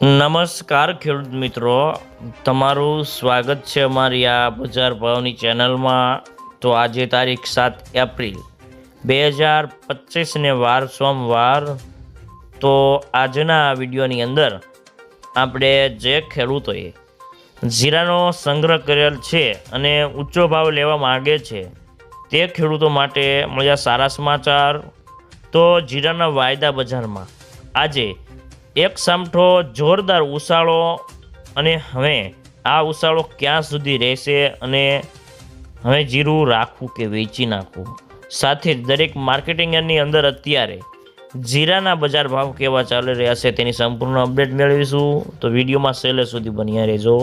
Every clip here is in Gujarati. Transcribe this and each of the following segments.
નમસ્કાર ખેડૂત મિત્રો. તમારું સ્વાગત છે અમારી આ બજાર ભાવની ચેનલમાં. તો આજે તારીખ સાત એપ્રિલ બે હજાર પચીસને વાર સોમવાર. તો આજના વિડીયોની અંદર આપણે જે ખેડૂતોએ જીરાનો સંગ્રહ કરેલ છે અને ઊંચો ભાવ લેવા માગે છે, તે ખેડૂતો માટે મળ્યા સારા સમાચાર. તો જીરાના વાયદા બજારમાં આજે એક સામઠો જોરદાર ઉછાળો અને હવે આ ઉછાળો ક્યાં સુધી રહેશે અને હવે જીરું રાખવું કે વેચી નાખવું? સાથે જ દરેક માર્કેટિંગ યાર્ડની અંદર અત્યારે જીરાના બજાર ભાવ કેવા ચાલી રહ્યા છે તેની સંપૂર્ણ અપડેટ મેળવીશું. તો વિડીયોમાં સેલે સુધી બન્યા રહેજો.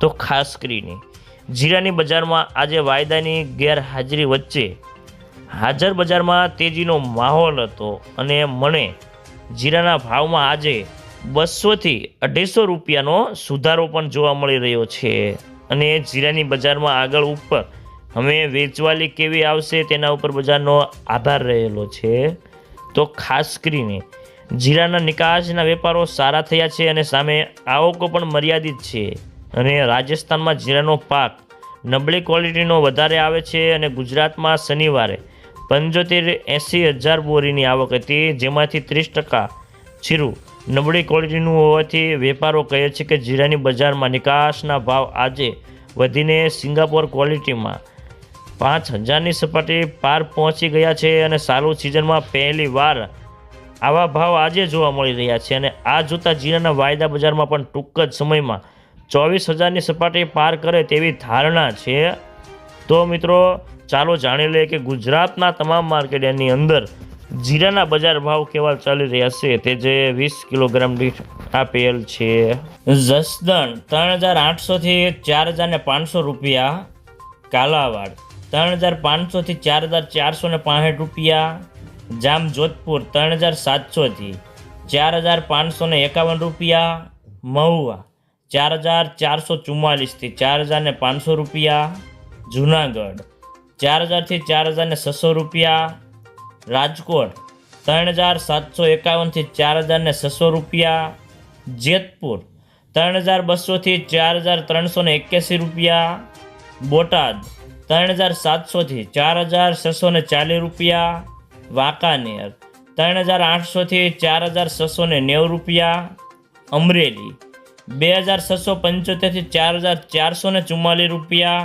તો ખાસ કરીને જીરાની બજારમાં આજે વાયદાની ગેરહાજરી વચ્ચે હાજર બજારમાં તેજીનો માહોલ હતો અને મને જીરાના ભાવમાં આજે બસોથી અઢીસો રૂપિયાનો સુધારો પણ જોવા મળી રહ્યો છે. અને જીરાની બજારમાં આગળ ઉપર હવે વેચવાલી કેવી આવશે તેના ઉપર બજારનો આધાર રહેલો છે. તો ખાસ કરીને જીરાના નિકાસના વેપારો સારા થયા છે અને સામે આવકો પણ મર્યાદિત છે. અને રાજસ્થાનમાં જીરાનો પાક નબળી ક્વોલિટીનો વધારે આવે છે અને ગુજરાતમાં શનિવારે પંચોતેર એંસી હજાર બોરીની આવક હતી, જેમાંથી ત્રીસ ટકા જીરું. નબળી ક્વોલિટીનું હોવાથી વેપારો કહે છે કે જીરાની બજારમાં નિકાસના ભાવ આજે વધીને સિંગાપોર ક્વોલિટીમાં પાંચ હજારની સપાટી પાર પહોંચી ગયા છે અને સારું સિઝનમાં પહેલી વાર આવા ભાવ આજે જોવા મળી રહ્યા છે અને આ જોતાં જીરાના વાયદા બજારમાં પણ ટૂંક જ સમયમાં ચોવીસ હજારની સપાટી પાર કરે તેવી ધારણા છે. તો મિત્રો ચાલો જાણી લઈએ કે ગુજરાતના તમામ માર્કેટ એની અંદર જીરાના બજાર ભાવ કેવા ચાલી રહ્યા છે? તે જે વીસ કિલોગ્રામ દીઠ આપેલ છે. જસદણ ત્રણ હજાર આઠસોથી ચાર હજાર ને પાંચસો રૂપિયા. કાલાવાડ ત્રણ હજાર પાંચસોથી ચાર હજાર ચારસો ને પાંસઠ રૂપિયા. જામ જોધપુર ત્રણ હજાર સાતસોથી ચાર હજાર પાંચસો ને એકાવન રૂપિયા. મહુવા ચાર હજાર ચારસો ચુમ્માલીસથી ચાર હજાર ને પાંચસો રૂપિયા. જુનાગઢ ચાર હજારથી ચાર હજારને છસો રૂપિયા. રાજકોટ ત્રણ હજાર સાતસો એકાવનથી ચાર હજારને છસો રૂપિયા. જેતપુર ત્રણ હજાર બસોથી ચાર હજાર ત્રણસો ને એક્યાસી રૂપિયા. બોટાદ ત્રણ હજાર સાતસોથી ચાર હજાર છસો ને ચાલીસ રૂપિયા. વાંકાનેર ત્રણ હજાર આઠસોથી ચાર હજાર છસો ને નેવું રૂપિયા. અમરેલી બે હજાર છસો પંચોતેરથી ચાર હજાર ચારસો ને ચુમ્માલીસ રૂપિયા.